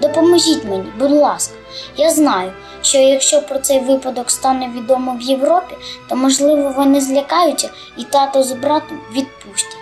Допоможіть мені, будь ласка. Я знаю, що якщо про цей випадок стане відомо в Європі, то можливо вони злякаються і тато з братом відпустять.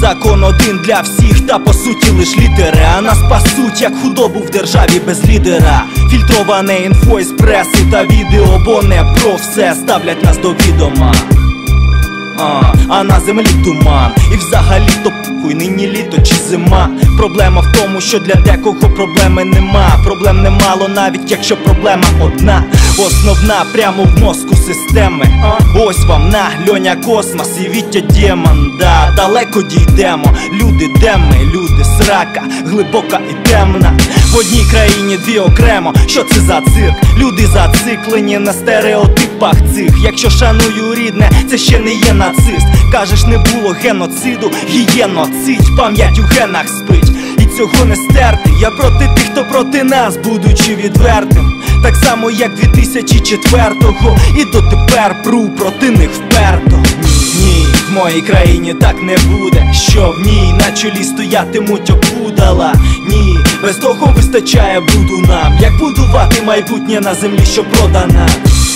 Закон один для всіх, та по суті лиш літери А нас пасуть, як худобу в державі без лідера. Фільтроване інфо із преси та відео, бо не про все ставлять нас до відома. А, а на землі туман. І взагалі то похуй, нині літо чи зима. Проблема в тому, що для декого проблеми нема. Проблем немало, навіть якщо проблема одна Основна прямо в мозку системи? Ось вам на льоня космос і Вітя Дєман Да, далеко дійдемо. Люди, де ми, люди, срака, глибока і темна. В одній країні дві окремо, що це за цирк? Люди зациклені на стереотипах цих. Якщо шаную рідне, це ще не є нацист. Кажеш, не було геноциду, гієноцид Пам'ять у генах спить. І цього не стерти. Я проти тих, хто проти нас, будучи відвертим Так само, як 2004-го І дотепер пру проти них вперто. Ні, в моїй країні так не буде Що в ній на чолі стоятимуть опудала. Ні, без того вистачає бруду нам Як будувати майбутнє на землі, що продана.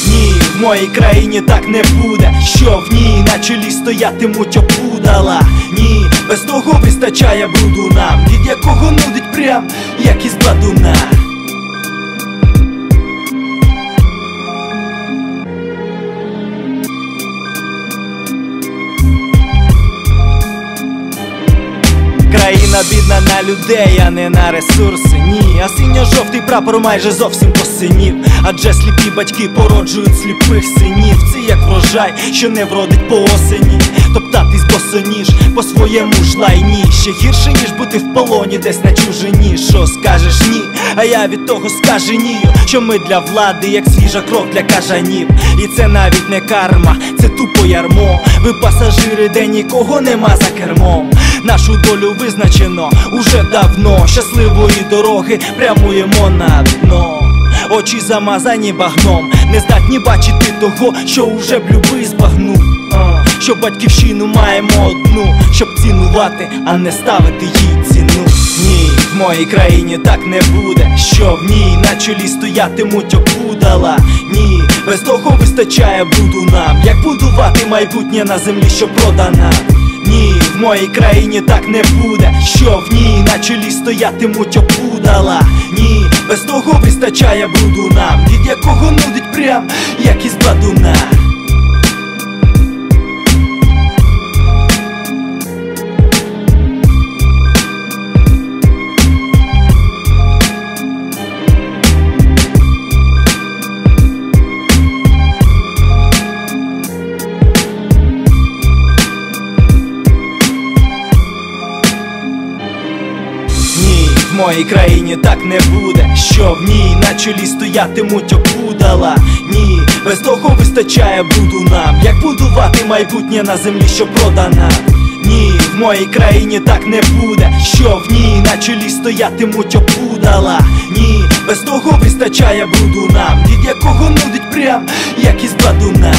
Ні, в моїй країні так не буде, що в ній на чолі стоятимуть опудала. Ні, без того вистачає бруду нам, від якого нудить прям, як із бадуна Країна бідна на людей, а не на ресурси. Ні, а синьо-жовтий прапор майже зовсім посинів. Адже сліпі батьки породжують сліпих синів. Це як врожай, що не вродить по осені. Топтатись босоніж по своєму ж лайні. Ще гірше, ніж бути в полоні, десь на чужині. Що скажеш ні? А я від того скаженію, що ми для влади, як свіжа кров для кажанів. І це навіть не карма, це тупо ярмо. Ви пасажири, де нікого нема за кермом. Нашу долю визначено уже давно. Щасливої дороги прямуємо на дно. Очі замазані багном, не здатні бачити того, що уже б любий збагнув. Що батьківщину маємо одну, щоб цінувати, а не ставити їй ціну. Ні, в моїй країні так не буде, що в ній на чолі стоятимуть опудала. Ні, без того вистачає бруду нам, як будувати майбутнє на землі, що продана. Ні, моїй країні так не буде, що в ній на чолі стоятимуть опудала. Ні, без того вистачає бруду нам, від якого нудить прям, як із бадуна. Моїй країні так не буде, що в ній на чолі стоятимуть опудала. Ні, без того вистачає бруду нам, як будувати майбутнє на землі, що продана. Ні, в моїй країні так не буде, що в ній на чолі стоятимуть опудала. Ні, без того вистачає бруду нам, від якого нудить прям, як із бадуна.